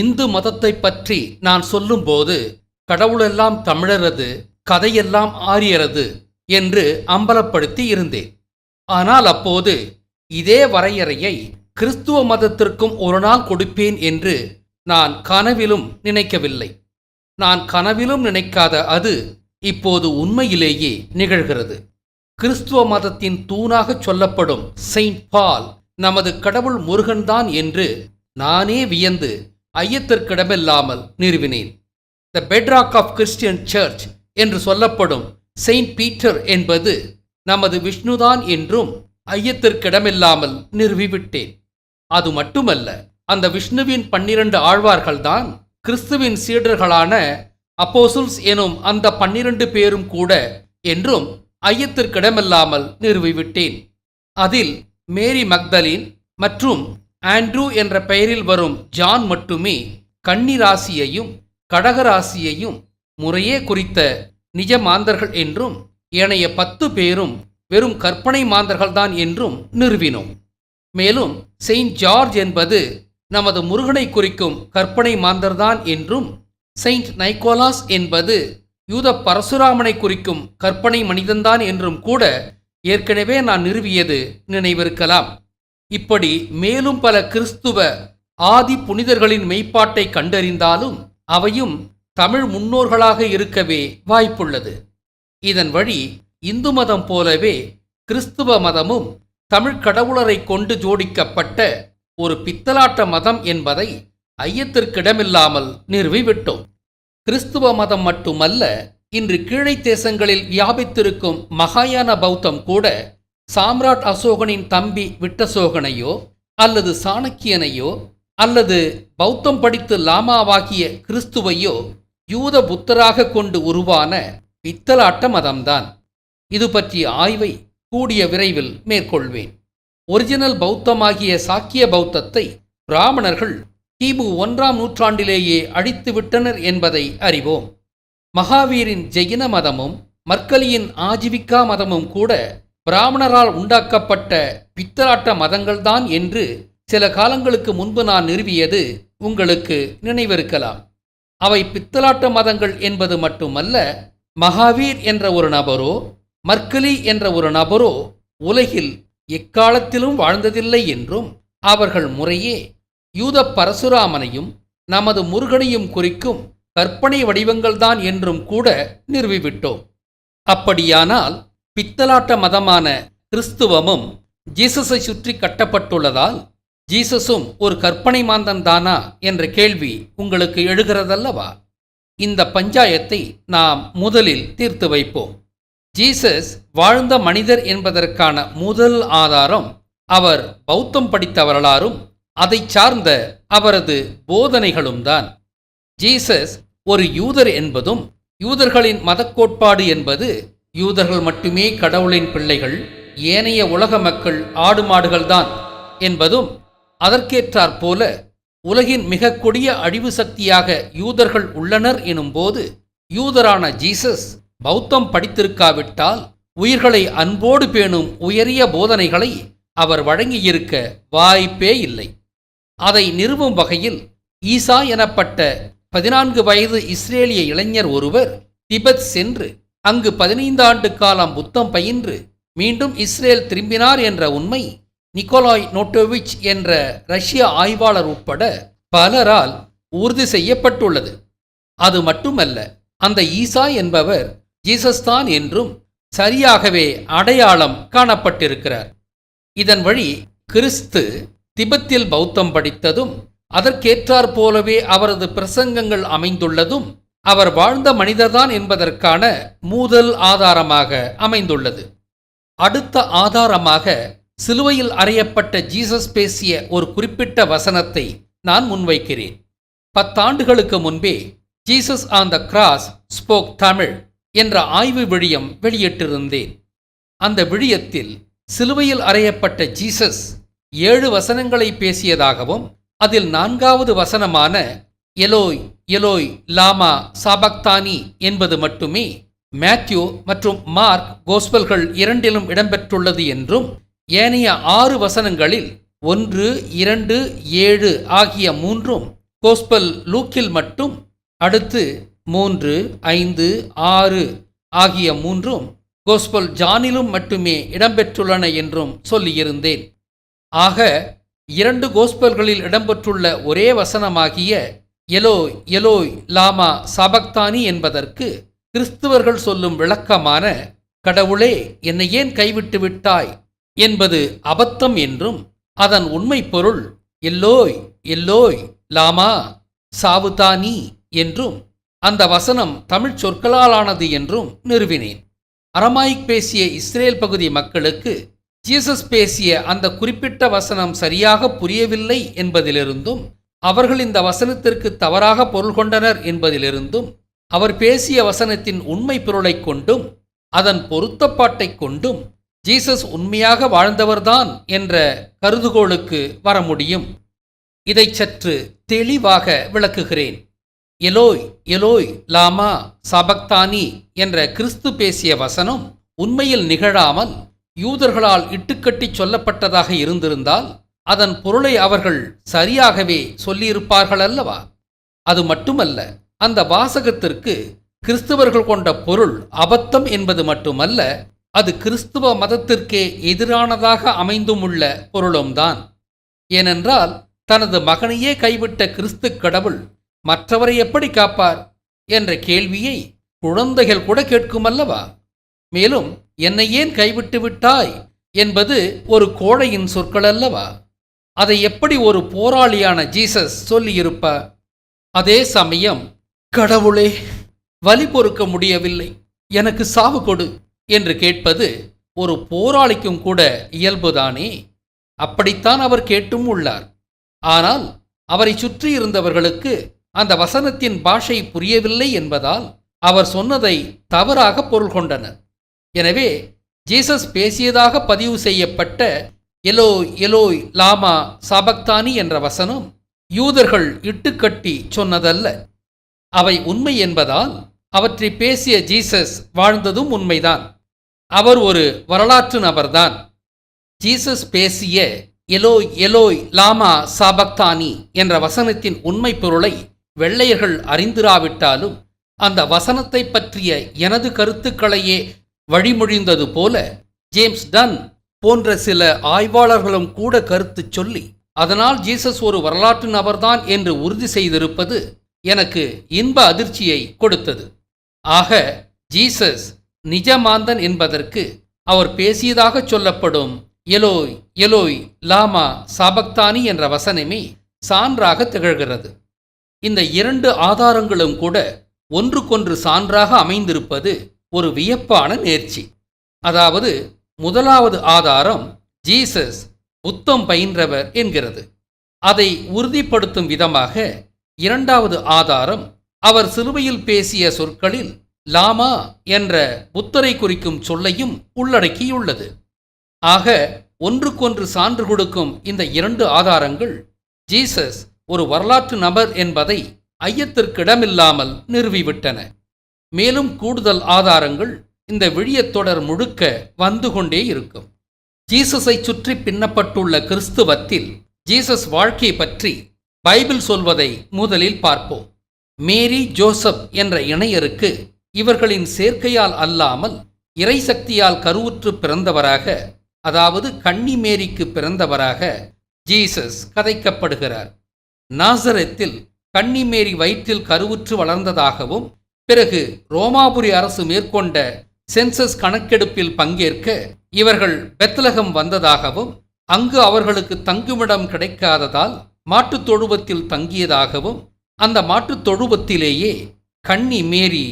இந்து மதத்தை பற்றி நான் சொல்லும்போது கடவுளெல்லாம் தமிழரது கதையெல்லாம் ஆரியரது என்று அம்பலப்படுத்தி இருந்தேன். ஆனால் அப்போது இதே வரையறையை கிறிஸ்துவ மதத்திற்கும் ஒரு நாள் கொடுப்பேன் என்று நான் கனவிலும் நினைக்கவில்லை. நான் கனவிலும் நினைக்காத அது இப்போது உண்மையிலேயே நிகழ்கிறது. கிறிஸ்துவ மதத்தின் தூணாகச் சொல்லப்படும் செயின்ட் பால் நமது கடவுள் முருகன்தான் என்று நானே வியந்து ஐயத்திற்கிடமில்லாமல் நிறுவினேன். The bedrock of Christian church என்று சொல்லப்படும் செயின்ட் பீட்டர் என்பது நமது விஷ்ணுதான் என்றும் ஐயத்திற்கிடமில்லாமல் நிறுவிவிட்டேன். அது மட்டுமல்ல அந்த விஷ்ணுவின் பன்னிரண்டு ஆழ்வார்கள்தான் கிறிஸ்துவின் சீடர்களான அப்போசுல்ஸ் எனும் அந்த பன்னிரண்டு பேரும் கூட என்றும் ஐயத்திற்கிடமில்லாமல் நிறுவிவிட்டேன். அதில் மேரி மக்தலின் மற்றும் ஆண்ட்ரூ என்ற பெயரில் வரும் ஜான் மட்டுமே கன்னி ராசியையும் கடகராசியையும் முறையே குறித்த நிஜ மாந்தர்கள் என்றும் ஏனைய பத்து பேரும் வெறும் கற்பனை மாந்தர்கள்தான் என்றும் நிறுவினோம். மேலும் செயின்ட் ஜார்ஜ் என்பது நமது முருகனை குறிக்கும் கற்பனை மாந்தர்தான் என்றும் செயின்ட் நைக்கோலாஸ் என்பது யூத பரசுராமனை குறிக்கும் கற்பனை மனிதன்தான் என்றும் கூட ஏற்கனவே நான் நிறுவியது நினைவிருக்கலாம். இப்படி மேலும் பல கிறிஸ்துவ ஆதி புனிதர்களின் மெய்ப்பாட்டை கண்டறிந்தாலும் அவையும் தமிழ் முன்னோர்களாக இருக்கவே வாய்ப்புள்ளது. இதன் வழி இந்து மதம் போலவே கிறிஸ்துவ மதமும் தமிழ் கடவுளரை கொண்டு ஜோடிக்கப்பட்ட ஒரு பித்தலாட்ட மதம் என்பதை ஐயத்திற்கிடமில்லாமல் நிறுவிவிட்டோம். கிறிஸ்துவ மதம் மட்டுமல்ல இன்று கீழை தேசங்களில் வியாபித்திருக்கும் மகாயான பௌத்தம் கூட சாம்ராட் அசோகனின் தம்பி விட்டசோகனையோ அல்லது சாணக்கியனையோ அல்லது பௌத்தம் படித்து லாமாவாகிய கிறிஸ்துவையோ யூத புத்தராக கொண்டு உருவான பித்தலாட்ட மதம்தான். இது பற்றிய ஆய்வை கூடிய விரைவில் மேற்கொள்வேன். ஒரிஜினல் பௌத்தமாகிய சாக்கிய பௌத்தத்தை பிராமணர்கள் கிமு ஒன்றாம் நூற்றாண்டிலேயே அழித்துவிட்டனர் என்பதை அறிவோம். மகாவீரின் ஜெயின மதமும் மர்க்கலியின் ஆஜீவிகா மதமும் கூட பிராமணரால் உண்டாக்கப்பட்ட பித்தலாட்ட மதங்கள்தான் என்று சில காலங்களுக்கு முன்பு நான் நிறுவியது உங்களுக்கு நினைவிருக்கலாம். அவை பித்தலாட்ட மதங்கள் என்பது மட்டுமல்ல மகாவீர் என்ற ஒரு நபரோ மர்க்கலி என்ற ஒரு நபரோ உலகில் எக்காலத்திலும் வாழ்ந்ததில்லை என்றும் அவர்கள் முறையே யூத பரசுராமனையும் நமது முருகனையும் குறிக்கும் கற்பனை வடிவங்கள்தான் என்றும் கூட நிறுவிவிட்டோம். அப்படியானால் பித்தலாட்ட மதமான கிறிஸ்துவமும் ஜீசஸை சுற்றி கட்டப்பட்டுள்ளதால் ஜீசஸும் ஒரு கற்பனை மாந்தன் தானா என்ற கேள்வி உங்களுக்கு எழுகிறதல்லவா? இந்த பஞ்சாயத்தை நாம் முதலில் தீர்த்து வைப்போம். ஜீசஸ் வாழ்ந்த மனிதர் என்பதற்கான முதல் ஆதாரம் அவர் பௌத்தம் படித்த வரலாறும் அதை சார்ந்த அவரது போதனைகளும் தான். ஜீசஸ் ஒரு யூதர் என்பதும் யூதர்களின் மதக்கோட்பாடு என்பது யூதர்கள் மட்டுமே கடவுளின் பிள்ளைகள் ஏனைய உலக மக்கள் ஆடு மாடுகள்தான் என்பதும் அதற்கேற்றார் போல உலகின் மிக கொடிய அழிவு சக்தியாக யூதர்கள் உள்ளனர் எனும்போது யூதரான ஜீசஸ் பௌத்தம் படித்திருக்காவிட்டால் உயிர்களை அன்போடு பேணும் உயரிய போதனைகளை அவர் வழங்கியிருக்க வாய்ப்பே இல்லை. அதை நிறுவும் வகையில் ஈசா எனப்பட்ட பதினான்கு வயது இஸ்ரேலிய இளைஞர் ஒருவர் திபெத் சென்று அங்கு பதினைந்து ஆண்டு காலம் புத்தம் பயின்று மீண்டும் இஸ்ரேல் திரும்பினார் என்ற உண்மை நிக்கோலாய் நோட்டோவிச் என்ற ரஷ்ய ஆய்வாளர் உட்பட பலரால் உறுதி செய்யப்பட்டுள்ளது. அது மட்டுமல்ல அந்த ஈசா என்பவர் ஜீசஸ் தான் என்றும் சரியாகவே அடையாளம் காணப்பட்டிருக்கிறார். இதன் வழி கிறிஸ்து திபெத்தில் பௌத்தம் படித்ததும் அதற்கேற்றாற் போலவே அவரது பிரசங்கங்கள் அமைந்துள்ளதும் அவர் வாழ்ந்த மனிதர்தான் என்பதற்கான மூதல் ஆதாரமாக அமைந்துள்ளது. அடுத்த ஆதாரமாக சிலுவையில் அறையப்பட்ட ஜீசஸ் பேசிய ஒரு குறிப்பிட்ட வசனத்தை நான் முன்வைக்கிறேன். பத்தாண்டுகளுக்கு முன்பே Jesus on the cross spoke Tamil என்ற ஆய்வு விழியம் வெளியிட்டிருந்தேன். அந்த விழியத்தில் சிலுவையில் அறையப்பட்ட ஜீசஸ் ஏழு வசனங்களை பேசியதாகவும் அதில் நான்காவது வசனமான எலோய் எலோய் லாமா சாபக்தானி என்பது மட்டுமே. மேத்யூ மற்றும் மார்க் கோஸ்பல்கள் இரண்டிலும் இடம்பெற்றுள்ளது என்றும் ஏனைய ஆறு வசனங்களில் ஒன்று இரண்டு ஏழு ஆகிய மூன்றும் கோஸ்பல் லூக்கில் மட்டும் அடுத்து மூன்று ஐந்து ஆறு ஆகிய மூன்றும் கோஸ்பல் ஜானிலும் மட்டுமே இடம்பெற்றுள்ளன என்றும் சொல்லியிருந்தேன். ஆக இரண்டு கோஸ்பல்களில் இடம்பெற்றுள்ள ஒரே வசனமாகிய எலோய் எலோய் லாமா சபக்தானி என்பதற்கு கிறிஸ்துவர்கள் சொல்லும் விளக்கமான கடவுளே என்னை ஏன் கைவிட்டு விட்டாய்? என்பது அபத்தம் என்றும் அதன் உண்மை பொருள் எல்லோய் எல்லோய் லாமா சாவுதானி என்றும் அந்த வசனம் தமிழ்ச் சொற்களாலானது என்றும் நிறுவினேன். அரமாயிக் பேசிய இஸ்ரேல் பகுதி மக்களுக்கு ஜீசஸ் பேசிய அந்த குறிப்பிட்ட வசனம் சரியாக புரியவில்லை என்பதிலிருந்தும் அவர்கள் இந்த வசனத்திற்கு தவறாக பொருள் கொண்டனர் என்பதிலிருந்தும் அவர் பேசிய வசனத்தின் உண்மை பொருளைக் கொண்டும் அதன் பொருத்தப்பாட்டைக் கொண்டும் ஜீசஸ் உண்மையாக வாழ்ந்தவர்தான் என்ற கருதுகோளுக்கு வர முடியும் இதை சற்று தெளிவாக விளக்குகிறேன். எலோய் எலோய் லாமா சபக்தானி என்ற கிறிஸ்து பேசிய வசனம் உண்மையில் நிகழாமல் யூதர்களால் இட்டுக்கட்டி சொல்லப்பட்டதாக இருந்திருந்தால் அதன் பொருளை அவர்கள் சரியாகவே சொல்லியிருப்பார்கள் அல்லவா? அது மட்டுமல்ல அந்த வாசகத்திற்கு கிறிஸ்தவர்கள் கொண்ட பொருள் அபத்தம் என்பது மட்டுமல்ல அது கிறிஸ்துவ மதத்திற்கே எதிரானதாக அமைந்தும் உள்ள பொருளும்தான். ஏனென்றால் தனது மகனையே கைவிட்ட கிறிஸ்து கடவுள் மற்றவரை எப்படி காப்பார் என்ற கேள்வியை குழந்தைகள் கூட கேட்குமல்லவா? மேலும் என்னை ஏன் கைவிட்டு விட்டாய் என்பது ஒரு கோழையின் சொற்கள் அல்லவா? அதை எப்படி ஒரு போராளியான ஜீசஸ் சொல்லியிருப்பார்? அதே சமயம் கடவுளே வலி பொறுக்க முடியவில்லை. எனக்கு சாவு கொடு என்று கேட்பது ஒரு போராளிக்கும் கூட இயல்புதானே? அப்படித்தான் அவர் கேட்டும் உள்ளார். ஆனால் அவரை சுற்றி இருந்தவர்களுக்கு அந்த வசனத்தின் பாஷை புரியவில்லை என்பதால் அவர் சொன்னதை தவறாக பொருள் கொண்டனர். எனவே ஜீசஸ் பேசியதாக பதிவு செய்யப்பட்ட எலோய் எலோய் லாமா சாபக்தானி என்ற வசனம் யூதர்கள் இட்டுக்கட்டி சொன்னதல்ல. அவை உண்மை என்பதால் அவற்றை பேசிய ஜீசஸ் வாழ்ந்ததும் உண்மைதான். அவர் ஒரு வரலாற்று நபர்தான். ஜீசஸ் பேசிய எலோய் எலோய் லாமா சாபக்தானி என்ற வசனத்தின் உண்மை பொருளை வெள்ளையர்கள் அறிந்திராவிட்டாலும் அந்த வசனத்தை பற்றிய எனது கருத்துக்களையே வழிமொழிந்தது போல ஜேம்ஸ் டன் போன்ற சில ஆய்வாளர்களும் கூட கருத்து சொல்லி அதனால் ஜீசஸ் ஒரு வரலாற்று நபர்தான் என்று உறுதி செய்திருப்பது எனக்கு இன்ப அதிர்ச்சியை கொடுத்தது. ஆக ஜீசஸ் நிஜமாந்தன் என்பதற்கு அவர் பேசியதாக சொல்லப்படும் எலோய் எலோய் லாமா சாபக்தானி என்ற வசனமே சான்றாக திகழ்கிறது. இந்த இரண்டு ஆதாரங்களும் கூட ஒன்றுக்கொன்று சான்றாக அமைந்திருப்பது ஒரு வியப்பான நேர்ச்சி. அதாவது முதலாவது ஆதாரம் ஜீசஸ் புத்தம் பயின்றவர் என்கிறது. அதை உறுதிப்படுத்தும் விதமாக இரண்டாவது ஆதாரம் அவர் சிலுவையில் பேசிய சொற்களில் லாமா என்ற புத்தரை குறிக்கும் சொல்லையும் உள்ளடக்கியுள்ளது. ஆக ஒன்றுக்கொன்று சான்று கொடுக்கும் இந்த இரண்டு ஆதாரங்கள் ஜீசஸ் ஒரு வரலாற்று நபர் என்பதை ஐயத்திற்கிடமில்லாமல் நிறுவிவிட்டன. மேலும் கூடுதல் ஆதாரங்கள் இந்த விழியத்தொடர் முழுக்க வந்து கொண்டே இருக்கும். ஜீசஸை சுற்றி பின்னப்பட்டுள்ள கிறிஸ்துவத்தில் ஜீசஸ் வாழ்க்கை பற்றி பைபிள் சொல்வதை முதலில் பார்ப்போம். மேரி ஜோசப் என்ற இணையருக்கு இவர்களின் சேர்க்கையால் அல்லாமல் இறைசக்தியால் கருவுற்று பிறந்தவராக அதாவது கன்னி மேரிக்கு பிறந்தவராக ஜீசஸ் கதைக்கப்படுகிறார். நாசரத்தில் கன்னிமேரி வயிற்றில் கருவுற்று வளர்ந்ததாகவும் பிறகு ரோமாபுரி அரசு மேற்கொண்ட சென்சஸ் கணக்கெடுப்பில் பங்கேற்க இவர்கள் பெத்லகம் வந்ததாகவும் அங்கு அவர்களுக்கு தங்குமிடம் கிடைக்காததால் மாட்டுத் தொழுவத்தில் தங்கியதாகவும் அந்த மாட்டுத் தொழுவத்திலேயே கண்ணி மேரி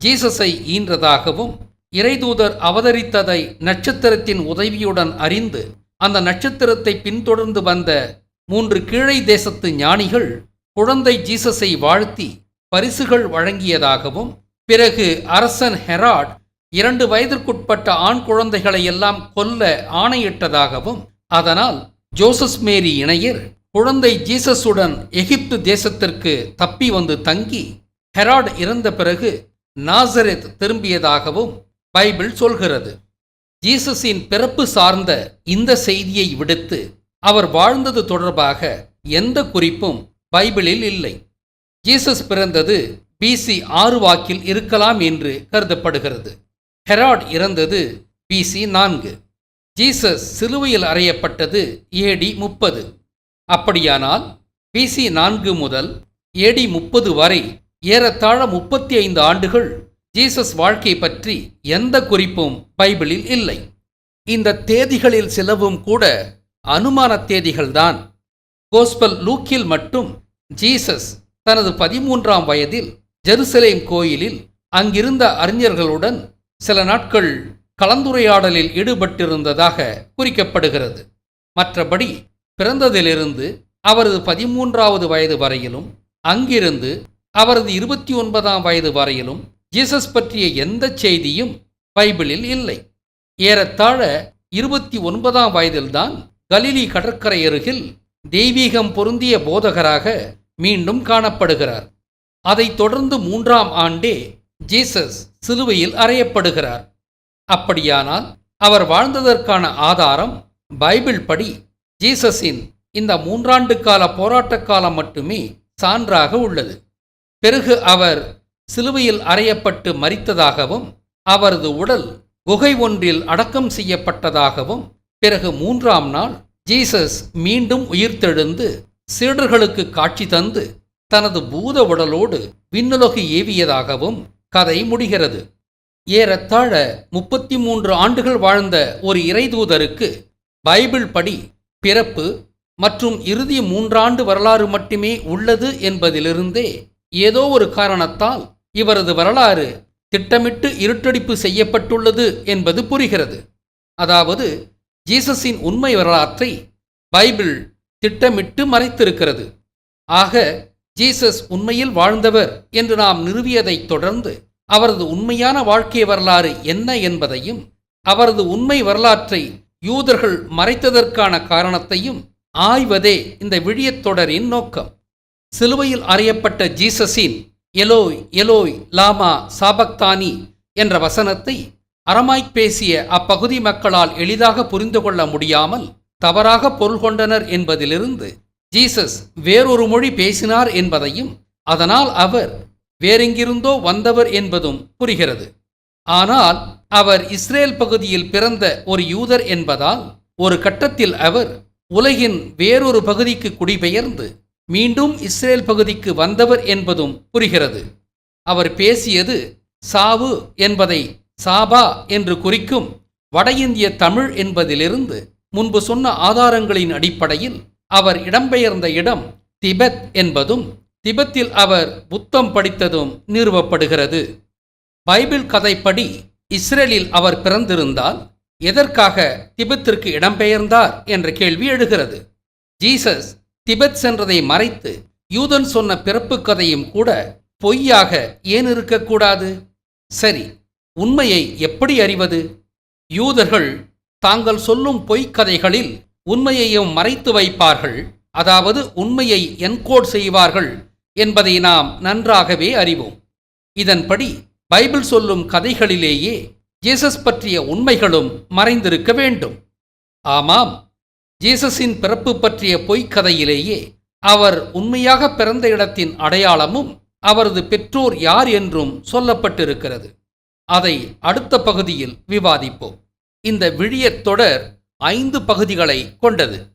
ஜீசஸை ஈன்றதாகவும் இறைதூதர் அவதரித்ததை நட்சத்திரத்தின் உதவியுடன் அறிந்து அந்த நட்சத்திரத்தை பின்தொடர்ந்து வந்த மூன்று கீழை தேசத்து ஞானிகள் குழந்தை ஜீசஸை வாழ்த்தி பரிசுகள் வழங்கியதாகவும் பிறகு அரசன் ஹெராட் இரண்டு வயதிற்குட்பட்ட ஆண் குழந்தைகளை எல்லாம் கொல்ல ஆணையிட்டதாகவும் அதனால் ஜோசஸ் மேரி இணையர் குழந்தை ஜீசஸுடன் எகிப்து தேசத்திற்கு தப்பி வந்து தங்கி ஹெராட் இறந்த பிறகு நாசரெத் திரும்பியதாகவும் பைபிள் சொல்கிறது. ஜீசஸின் பிறப்பு சார்ந்த இந்த செய்தியை விடுத்து அவர் வாழ்ந்தது தொடர்பாக எந்த குறிப்பும் பைபிளில் இல்லை. ஜீசஸ் பிறந்தது பிசி ஆறு வாக்கில் இருக்கலாம் என்று கருதப்படுகிறது. ஹெராட் இறந்தது பிசி நான்கு. ஜீசஸ் சிலுவையில் அறையப்பட்டது ஏடி முப்பது. அப்படியானால் பிசி நான்கு முதல் ஏடி முப்பது வரை ஏறத்தாழ முப்பத்தி ஐந்து ஆண்டுகள் ஜீசஸ் வாழ்க்கை பற்றி எந்த குறிப்பும் பைபிளில் இல்லை. இந்த தேதிகளில் சிலவும் கூட அனுமான தேதிகள்தான் கோஸ்பல் லூக்கில் மட்டும் ஜீசஸ் தனது பதிமூன்றாம் வயதில் ஜெருசலேம் கோயிலில் அங்கிருந்த அறிஞர்களுடன் சில நாட்கள் கலந்துரையாடலில் ஈடுபட்டிருந்ததாக குறிக்கப்படுகிறது. மற்றபடி பிறந்ததிலிருந்து அவரது பதிமூன்றாவது வயது வரையிலும் அங்கிருந்து அவரது இருபத்தி ஒன்பதாம் வயது வரையிலும் ஜீசஸ் பற்றிய எந்த செய்தியும் பைபிளில் இல்லை. ஏறத்தாழ இருபத்தி ஒன்பதாம் வயதில்தான் கலிலி கடற்கரை அருகில் தெய்வீகம் பொருந்திய போதகராக மீண்டும் காணப்படுகிறார். அதைத் தொடர்ந்து மூன்றாம் ஆண்டே ஜீசஸ் சிலுவையில் அறையப்படுகிறார். அப்படியானால் அவர் வாழ்ந்ததற்கான ஆதாரம் பைபிள் படி ஜீசஸின் இந்த மூன்றாண்டு கால போராட்ட காலம் மட்டுமே சான்றாக உள்ளது. பிறகு அவர் சிலுவையில் அறையப்பட்டு மரித்ததாகவும் அவரது உடல் குகை ஒன்றில் அடக்கம் செய்யப்பட்டதாகவும் பிறகு மூன்றாம் நாள் ஜீசஸ் மீண்டும் உயிர்த்தெழுந்து சீடர்களுக்கு காட்சி தந்து தனது பூத உடலோடு விண்ணுலகு ஏவியதாகவும் கதை முடிகிறது. ஏறத்தாழ முப்பத்தி மூன்று ஆண்டுகள் வாழ்ந்த ஒரு இறைதூதருக்கு பைபிள் படி பிறப்பு மற்றும் இறுதி மூன்றாண்டு வரலாறு மட்டுமே உள்ளது என்பதிலிருந்தே ஏதோ ஒரு காரணத்தால் இவரது வரலாறு திட்டமிட்டு இருட்டடிப்பு செய்யப்பட்டுள்ளது என்பது புரிகிறது. அதாவது ஜீசஸின் உண்மை வரலாற்றை பைபிள் திட்டமிட்டு மறைத்திருக்கிறது. ஆக ஜீசஸ் உண்மையில் வாழ்ந்தவர் என்று நாம் நிறுவியதைத் தொடர்ந்து அவரது உண்மையான வாழ்க்கை வரலாறு என்ன என்பதையும் அவரது உண்மை வரலாற்றை யூதர்கள் மறைத்ததற்கான காரணத்தையும் ஆய்வதே இந்த விழியத் தொடரின் நோக்கம். சிலுவையில் அறியப்பட்ட ஜீசஸின் எலோய் எலோய் லாமா சாபக்தானி என்ற வசனத்தை அறமாய்ப் பேசிய அப்பகுதி மக்களால் எளிதாக புரிந்து கொள்ள முடியாமல் தவறாக பொருள் கொண்டனர் என்பதிலிருந்து ஜீசஸ் வேறொரு மொழி பேசினார் என்பதையும் அதனால் அவர் வேறெங்கிருந்தோ வந்தவர் என்பதும் புரிகிறது. ஆனால் அவர் இஸ்ரேல் பகுதியில் பிறந்த ஒரு யூதர் என்பதால் ஒரு கட்டத்தில் அவர் உலகின் வேறொரு பகுதிக்கு குடிபெயர்ந்து மீண்டும் இஸ்ரேல் பகுதிக்கு வந்தவர் என்பதும் புரிகிறது. அவர் பேசியது சாவு என்பதை சாபா என்று குறிக்கும் வட இந்திய தமிழ் என்பதிலிருந்து முன்பு சொன்ன ஆதாரங்களின் அடிப்படையில் அவர் இடம்பெயர்ந்த இடம் திபெத் என்பதும் திபெத்தில் அவர் புத்தம் படித்ததும் நிறுவப்படுகிறது. பைபிள் கதைப்படி இஸ்ரேலில் அவர் பிறந்திருந்தால் எதற்காக திபெத்திற்கு இடம்பெயர்ந்தார் என்ற கேள்வி எழுகிறது. ஜீசஸ் திபெத் சென்றதை மறைத்து யூதன் சொன்ன பிறப்பு கதையும் கூட பொய்யாக ஏன் இருக்கக்கூடாது? சரி உண்மையை எப்படி அறிவது? யூதர்கள் தாங்கள் சொல்லும் பொய்க்கதைகளில் உண்மையையும் மறைத்து வைப்பார்கள். அதாவது உண்மையை என்கோட் செய்வார்கள் என்பதை நாம் நன்றாகவே அறிவோம். இதன்படி பைபிள் சொல்லும் கதைகளிலேயே ஜீசஸ் பற்றிய உண்மைகளும் மறைந்திருக்க வேண்டும். ஆமாம் ஜீசஸின் பிறப்பு பற்றிய பொய்க்கதையிலேயே அவர் உண்மையாக பிறந்த இடத்தின் அடையாளமும் அவரது பெற்றோர் யார் என்றும் சொல்லப்பட்டிருக்கிறது. அதை அடுத்த பகுதியில் விவாதிப்போம். இந்த விழியத் தொடர் ஐந்து பகுதிகளை கொண்டது.